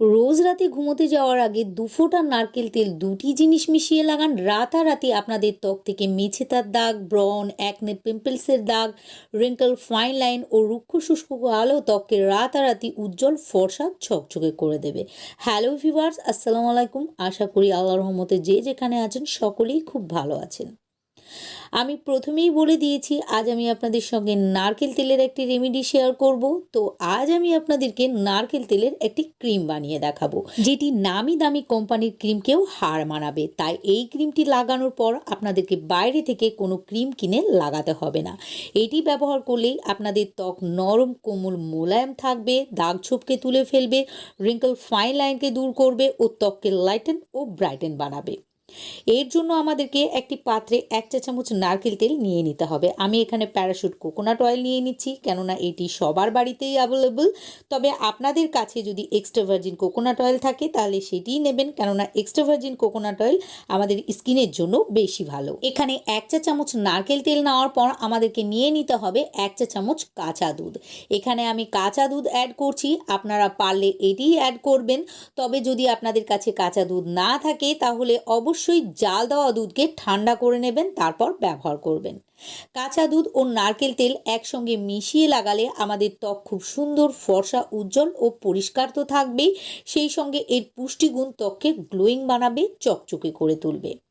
রোজ রাতে ঘুমোতে যাওয়ার আগে দু ফোঁটা নারকেল তেল দুটি জিনিস মিশিয়ে লাগান। রাতারাতি আপনাদের ত্বক থেকে মেছেতার দাগ ব্রন একনে পিম্পলসের দাগ রিঙ্কল ফাইন লাইন ও রুক্ষ শুষ্ক আলো ত্বককে রাতারাতি উজ্জ্বল ফর্সা ঝকঝকে করে দেবে। হ্যালো ভিভার্স আসসালামু আলাইকুম। আশা করি আল্লাহর রহমতে যে যেখানে আছেন, সকলেই খুব ভালো আছেন। আমি প্রথমেই বলে দিয়েছি, আজ আমি আপনাদের সঙ্গে নারকেল তেলের একটি রেমেডি শেয়ার করব। তো আজ আমি আপনাদেরকে নারকেল তেলের একটি ক্রিম বানিয়ে দেখাবো, যেটি নামি দামি কোম্পানির ক্রিমকেও হার মানাবে। তাই এই ক্রিমটি লাগানোর পর আপনাদেরকে বাইরে থেকে কোনো ক্রিম কিনে লাগাতে হবে না। এটি ব্যবহার করলেই আপনাদের ত্বক নরম, কোমল মোলায়েম থাকবে, দাগ ছোপকে তুলে ফেলবে, রিঙ্কল ফাইন লাইনকে দূর করবে ও ত্বককে লাইটেন ও ব্রাইটেন বানাবে। এর জন্য আমাদেরকে একটি পাত্রে এক চা চামচ নারকেল তেল নিয়ে নিতে হবে। আমি এখানে প্যারাশুট কোকোনাট অয়েল নিয়ে নিচ্ছি, কেননা এটি সবার বাড়িতেই অ্যাভেলেবল তবে আপনাদের কাছে যদি এক্সট্রা ভার্জিন কোকোনাট অয়েল থাকে, তাহলে সেটিই নেবেন, কেননা এক্সট্রা ভার্জিন কোকোনাট অয়েল আমাদের স্কিনের জন্য বেশি ভালো। এখানে এক চা চামচ নারকেল তেল নেওয়ার পর আমাদেরকে নিয়ে নিতে হবে এক চা চামচ কাঁচা দুধ। এখানে আমি কাঁচা দুধ অ্যাড করছি, আপনারা পারলে এটিই অ্যাড করবেন। তবে যদি আপনাদের কাছে কাঁচা দুধ না থাকে, তাহলে অবশ্যই জাল দেওয়া দুধকে ঠান্ডা করে নেবেন, তারপর ব্যবহার করবেন। কাঁচা দুধ ও নারকেল তেল একসঙ্গে মিশিয়ে লাগালে আমাদের ত্বক খুব সুন্দর, ফর্সা, উজ্জ্বল ও পরিষ্কার তো থাকবেই। সেই সঙ্গে এর পুষ্টিগুণ ত্বককে গ্লোয়িং বানাবে, চকচকে করে তুলবে।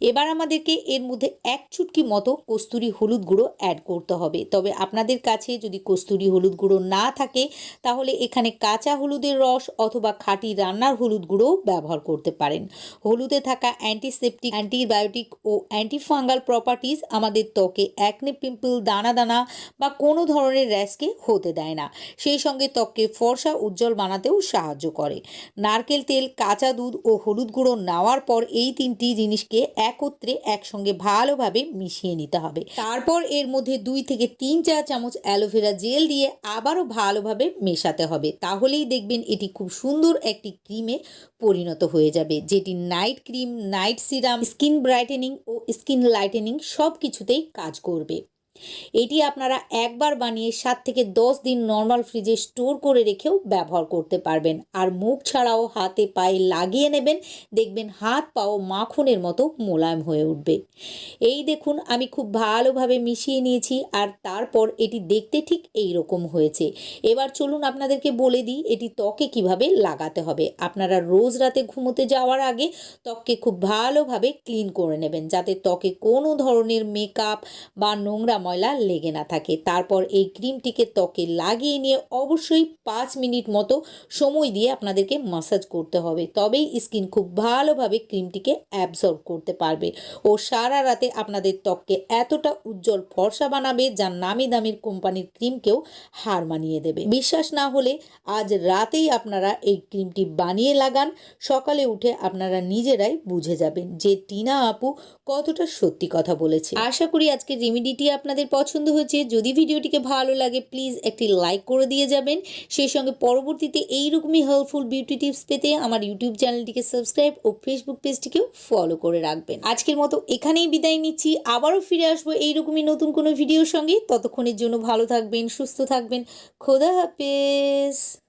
এবার আমাদেরকে এর মধ্যে এক চুটকি মতো কস্তুরি হলুদ গুঁড়ো অ্যাড করতে হবে। তবে আপনাদের কাছে যদি কস্তুরি হলুদ গুঁড়ো না থাকে, তাহলে এখানে কাঁচা হলুদের রস অথবা খাঁটি রান্নার হলুদ গুঁড়ো ব্যবহার করতে পারেন। হলুদে থাকা অ্যান্টিসেপটিক অ্যান্টিবায়োটিক ও অ্যান্টিফাঙ্গাল প্রপার্টিজ আমাদের ত্বকে অ্যাকনে পিম্পল দানা দানা বা কোনো ধরনের র্যাশকে হতে দেয় না। সেই সঙ্গে ত্বককে ফর্সা, উজ্জ্বল বানাতেও সাহায্য করে। নারকেল তেল, কাঁচা দুধ ও হলুদ গুঁড়ো নেওয়ার পর এই তিনটি জিনিসকে একত্রে একসঙ্গে ভালোভাবে মিশিয়ে নিতে হবে। তারপর এর মধ্যে দুই থেকে তিন চা চামচ অ্যালোভেরা জেল দিয়ে আবারও ভালোভাবে মেশাতে হবে। তাহলেই দেখবেন এটি খুব সুন্দর একটি ক্রিমে পরিণত হয়ে যাবে, যেটি night cream, night serum, skin brightening ও স্কিন লাইটেনিং সব কিছুতেই কাজ করবে। এটি আপনারা একবার বানিয়ে সাত থেকে দশ দিন নর্মাল ফ্রিজে স্টোর করে রেখেও ব্যবহার করতে পারবেন। আর মুখ ছাড়াও হাতে পায়ে লাগিয়ে নেবেন, দেখবেন হাত পাও মাখনের মতো মোলায়েম হয়ে উঠবে। এই দেখুন, আমি খুব ভালোভাবে মিশিয়ে নিয়েছি আর তারপর এটি দেখতে ঠিক এই রকম হয়েছে। এবার চলুন আপনাদেরকে বলে দিই, এটি ত্বকে কীভাবে লাগাতে হবে। আপনারা রোজ রাতে ঘুমোতে যাওয়ার আগে ত্বককে খুব ভালোভাবে ক্লিন করে নেবেন, যাতে ত্বকে কোনো ধরনের মেকআপ বা নোংরা ময়লা লেগে না থাকে। তারপর এই ক্রিমটিকে ত্বকে লাগিয়ে নিয়ে অবশ্যই পাঁচ মিনিট মতো সময় দিয়ে আপনাদেরকে মাসাজ করতে হবে। তবেই স্কিন খুব ভালোভাবে ক্রিমটিকে অ্যাবজর্ব করতে পারবে। ও সারা রাতে আপনাদের ত্বককে এতটা উজ্জ্বল ফর্সা বানাবে, যা নামি দামির কোম্পানির ক্রিমকেও হার মানিয়ে দেবে। বিশ্বাস না হলে আজ রাতেই আপনারা এই ক্রিমটি বানিয়ে লাগান। সকালে উঠে আপনারা নিজেরাই বুঝে যাবেন যে টিনা আপু কতটা সত্যি কথা বলেছে। আশা করি আজকের রেমিডিটি আপনাদের পছন্দ হচ্ছে যদি ভিডিওটিকে ভালো লাগে প্লিজ একটি লাইক করে দিয়ে যাবেন। সেই সঙ্গে পরবর্তীতে এইরকমই হেল্পফুল বিউটি টিপস পেতে আমার ইউটিউব চ্যানেলটিকে সাবস্ক্রাইব ও ফেসবুক পেজটিকেও ফলো করে রাখবেন। আজকের মতো এখানেই বিদায় নিচ্ছি। আবারও ফিরে আসব এইরকমই নতুন কোনো ভিডিওর সঙ্গে। ততক্ষণের জন্য ভালো থাকবেন, সুস্থ থাকবেন। খোদা হাফেজ।